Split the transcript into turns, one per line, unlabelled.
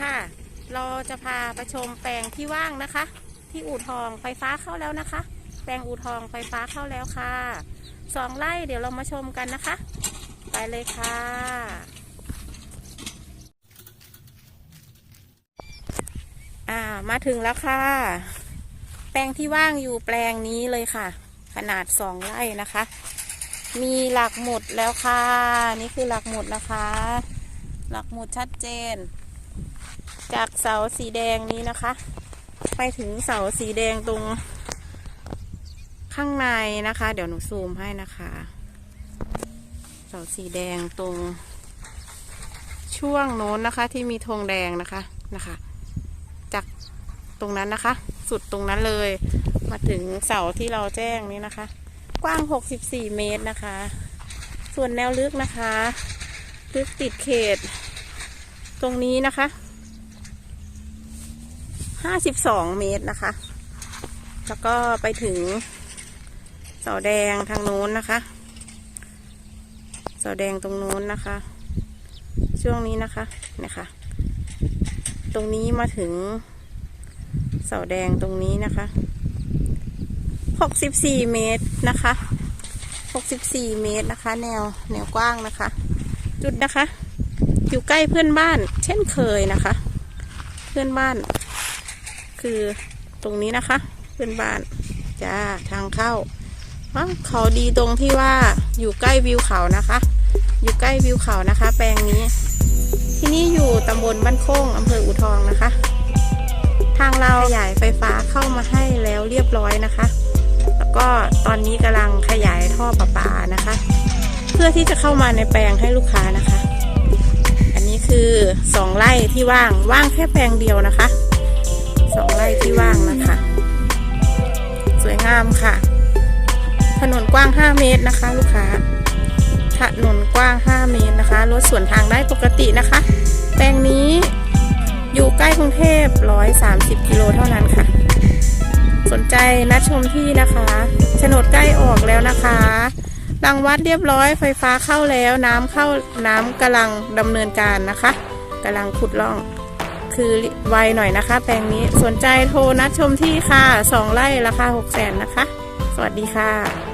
ค่ะ เราจะพาไปชมแปลงที่ว่างนะคะ ที่อู่ทองไฟฟ้าเข้าแล้วนะคะ แปลงอู่ทองไฟฟ้าเข้าแล้วค่ะสองไร่เดี๋ยวเรามาชมกันนะคะ ไปเลยค่ะ อ่ามาถึงแล้วค่ะ แปลงที่ว่างอยู่แปลงนี้เลยค่ะ ขนาดสองไร่นะคะ มีหลักหมุดแล้วค่ะ นี่คือหลักหมุดนะคะ หลักหมุดชัดเจน จากเสาสีแดงนี้นะคะ ไปถึงเสาสีแดงตรง ข้างในนะคะ เดี๋ยวหนูซูมให้นะคะ เสาสีแดงตรง ช่วงโน้นนะคะ ที่มีธงแดงนะคะนะคะ จากตรงนั้นนะคะ สุดตรงนั้นเลย มาถึงเสาที่เราแจ้งนี้นะคะ กว้าง 64 เมตรนะคะ ส่วนแนวลึกนะคะ ลึกติดเขต ตรงนี้นะคะ52เมตรนะคะ แล้วก็ไปถึงเสาแดงทางโน้นนะคะ เสาแดงตรงโน้นนะคะ ช่วงนี้นะคะเนี่ยค่ะตรงนี้มาถึงเสาแดงตรงนี้นะคะ64เมตรนะคะ64เมตรนะคะ แนวแนวกว้างนะคะ จุดนะคะ อยู่ใกล้เพื่อนบ้าน เช่นเคยนะคะ เพื่อนบ้าน คือตรงนี้นะคะ เพื่อนบ้านจ้าทางเข้าเขาดีตรงที่ว่าอยู่ใกล้วิวเขานะคะ อยู่ใกล้วิวเขานะคะ แปลงนี้ ที่นี่อยู่ตำบลบ้านโค้งอำเภออูทองนะคะ ทางเราขยายไฟฟ้าเข้ามาให้แล้วเรียบร้อยนะคะ แล้วก็ตอนนี้กำลังขยายท่อประปานะคะ เพื่อที่จะเข้ามาในแปลงให้ลูกค้านะคะ คือสองไร่ที่ว่างว่างแค่แปลงเดียวนะคะสองไร่ที่ว่างนะคะ สวยงามค่ะ ถนนกว้าง 5 เมตรนะคะ ลูกค้าถนนกว้าง 5 เมตรนะคะรถสวนทางได้ปกตินะคะ แปลงนี้อยู่ใกล้กรุงเทพ 130 กิโลเท่านั้นค่ะ สนใจนัดชมที่นะคะโฉนดใกล้ออกแล้วนะคะ ดังวัดเรียบร้อยไฟฟ้าเข้าแล้วน้ำเข้าน้ำกำลังดำเนินการนะคะกำลังขุดร่องคือไวหน่อยนะคะ แปลงนี้สนใจโทรนัดชมที่ค่ะ 2ไร่ราคา6 0 0 0 0นนะคะ สวัสดีค่ะ